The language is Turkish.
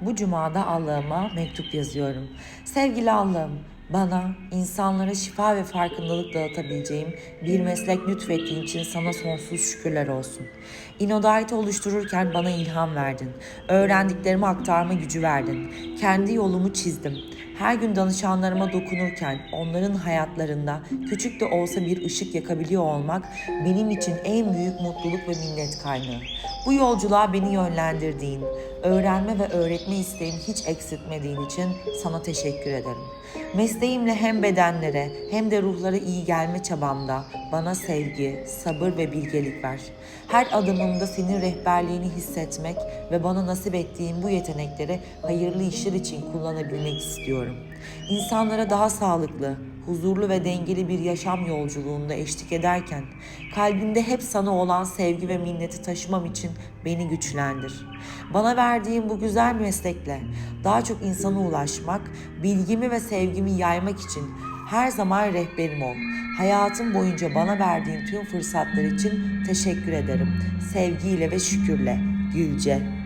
Bu cumada Allah'ıma mektup yazıyorum. Sevgili Allah'ım, bana insanlara şifa ve farkındalık dağıtabileceğim bir meslek lütfettiğin için sana sonsuz şükürler olsun. İnodite oluştururken bana ilham verdin. Öğrendiklerimi aktarma gücü verdin. Kendi yolumu çizdim. Her gün danışanlarıma dokunurken onların hayatlarında küçük de olsa bir ışık yakabiliyor olmak benim için en büyük mutluluk ve minnet kaynağı. Bu yolculuğa beni yönlendirdiğin, öğrenme ve öğretme isteğimi hiç eksiltmediğin için sana teşekkür ederim. Mesleğimle hem bedenlere hem de ruhlara iyi gelme çabamda bana sevgi, sabır ve bilgelik ver. Her adımımda senin rehberliğini hissetmek ve bana nasip ettiğin bu yetenekleri hayırlı işler için kullanabilmek istiyorum. İnsanlara daha sağlıklı, huzurlu ve dengeli bir yaşam yolculuğunda eşlik ederken kalbimde hep sana olan sevgi ve minneti taşımam için beni güçlendir. Bana verdiğin bu güzel meslekle daha çok insana ulaşmak, bilgimi ve sevgimi yaymak için her zaman rehberim ol. Hayatım boyunca bana verdiğin tüm fırsatlar için teşekkür ederim. Sevgiyle ve şükürle. Gülce.